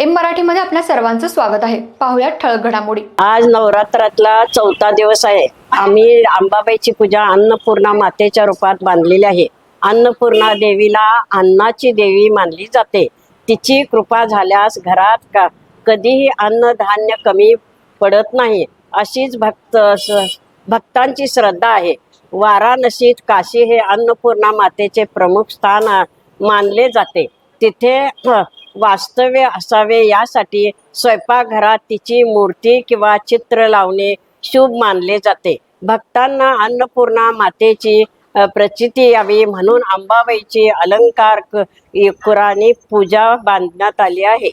M मराठीमध्ये आपल्या सर्वांचं स्वागत आहे. पाहुयात ठळक घडामोडी. आज नवरात्रातला चौथा दिवस आहे. आम्ही अंबाबाईची पूजा अन्नपूर्णा मातेच्या रूपात बांधलेली आहे. अन्नपूर्णा देवीला अन्नाची देवी मानली जाते. तिची कृपा झाल्यास घरात का कधीही अन्नधान्य कमी पडत नाही. अशीच भक्त भक्तांची श्रद्धा आहे. वाराणसीत काशी हे अन्नपूर्णा मातेचे प्रमुख स्थान मानले जाते. तिथे वास्तव्य असावे यासाठी स्वयंपाकघरात तिची मूर्ती किंवा चित्र लावणे शुभ मानले जाते. भक्तांना अन्नपूर्णा मातेची प्रचिती यावी म्हणून अंबाबाईची अलंकार कुराणी पूजा बांधण्यात आली आहे.